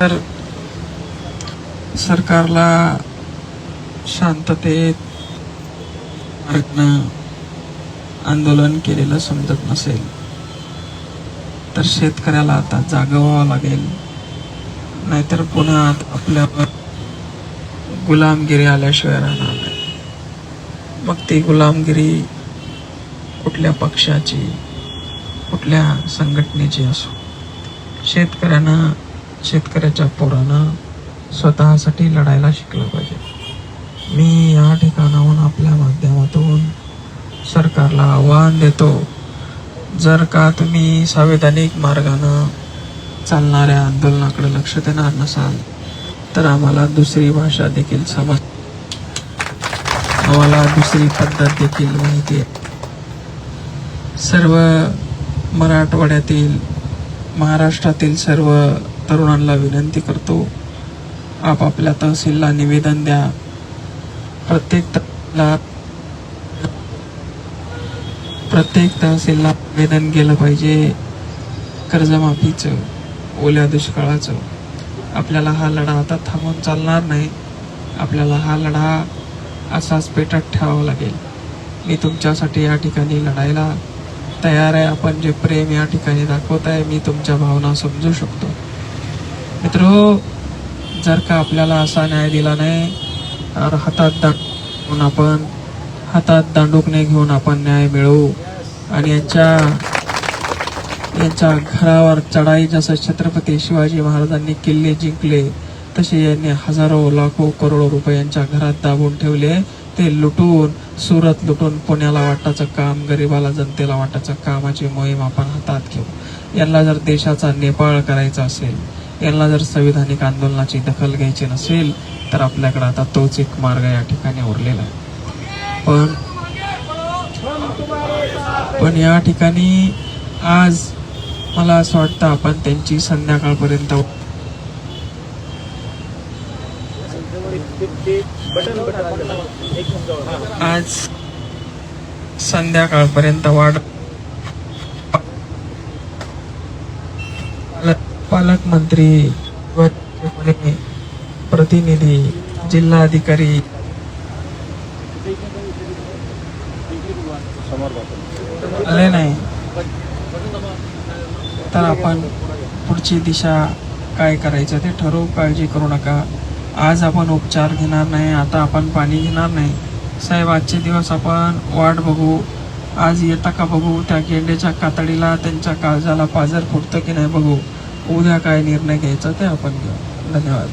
तर सरकारला शांततेत आंदोलन केलेलं समजत नसेल तर शेतकऱ्याला आता जागवावं लागेल. नाहीतर पुन्हा आपल्यावर गुलामगिरी आल्याशिवाय राहणार नाही. मग ती गुलामगिरी कुठल्या पक्षाची कुठल्या संघटनेची असो. शेतकऱ्यांना शेतकऱ्याच्या पोरानं स्वतःसाठी लढायला शिकलं पाहिजे. मी या ठिकाणाहून आपल्या माध्यमातून सरकारला आव्हान देतो. जर का तुम्ही संवैधानिक मार्गानं चालणाऱ्या आंदोलनाकडे लक्ष देणार नसाल तर आम्हाला दुसरी भाषा देखील समज आम्हाला दुसरी पद्धत देखील माहिती आहे. सर्व मराठवाड्यातील महाराष्ट्रातील सर्व तरुणांना विनंती करतो आपापल्या तहसीलला निवेदन द्या. प्रत्येक तहसीलला प्रत्येक तहसीलला निवेदन गेलं पाहिजे. कर्जमाफीचं ओल्या दुष्काळाचं. आपल्याला हा लढा आता थांबून चालणार नाही. आपल्याला हा लढा असाच पेटत ठेवावा लागेल. मी तुमच्यासाठी या ठिकाणी लढायला तयार आहे. आपण जे प्रेम या ठिकाणी दाखवत आहे मी तुमच्या भावना समजू शकतो. मित्र जर का आपल्याला असा न्याय दिला नाही तर हातात दांडून आपण हातात दांडुकने घेऊन आपण न्याय मिळवू. आणि यांच्या यांच्या घरावर चढाई जसं छत्रपती शिवाजी महाराजांनी किल्ले जिंकले तसे यांनी हजारो लाखो करोडो रुपयांच्या घरात दाबून ठेवले. ते लुटून सुरत लुटून पुण्याला वाटायचं काम गरिबाला जनतेला वाटायचं कामाची मोहीम आपण हातात घेऊ. यांना जर देशाचा नेपाळ करायचा असेल यांना जर संविधानिक आंदोलनाची दखल घ्यायची नसेल तर आपल्याकडे आता तोच एक मार्ग या ठिकाणी उरलेला आहे. पण पण या ठिकाणी आज मला असं वाटतं आपण त्यांची संध्याकाळपर्यंत आज संध्याकाळपर्यंत वाढ पालकमंत्री व प्रतिनिधी जिल्हाधिकारी. आले नाही. तर आपण पुढची दिशा काय करायचं ते ठरवू काळजी करू नका. आज आपण उपचार घेणार नाही आता आपण पाणी घेणार नाही. साहेब आजचे दिवस आपण वाट बघू. आज येता का बघू? त्या गेंड्याच्या कातडीला त्यांच्या काळजाला पाजर फुटतं की नाही बघू? उद्या काय निर्णय घ्यायचा ते आपण घेऊ. धन्यवाद.